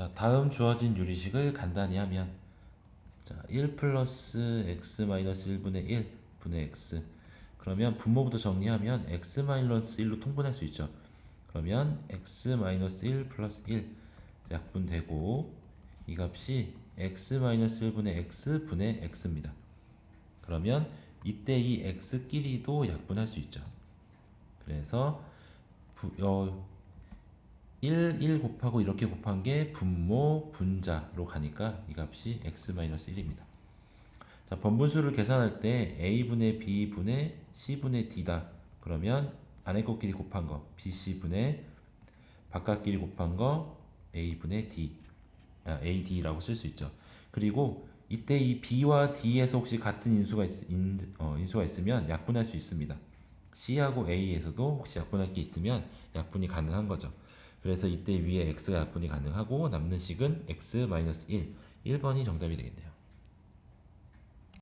자, 다음 주어진 유리식을 간단히 하면 자, 1 플러스 x 마이너스 1분의 1 분의 x 그러면 분모부터 정리하면 x 마이너스 1로 통분할 수 있죠. 그러면 x 마이너스 1 플러스 1 약분되고 이 값이 x 마이너스 1분의 x 분의 x입니다. 그러면 이때 이 x끼리도 약분할 수 있죠. 그래서 부, 어, 1, 1 곱하고 이렇게 곱한 게 분모 분자로 가니까 이 값이 x-1입니다. 자, 번분수를 계산할 때 a분의 b분의 c분의 d다. 그러면 안에 것끼리 곱한 거 bc분의 바깥끼리 곱한 거 a분의 d 아, ad라고 쓸 수 있죠. 그리고 이때 이 b와 d에서 혹시 같은 인수가 있, 인, 어, 인수가 있으면 약분할 수 있습니다. c하고 a에서도 혹시 약분할 게 있으면 약분이 가능한 거죠. 그래서 이때 위에 x가 약분이 가능하고 남는 식은 x-1 1번이 정답이 되겠네요.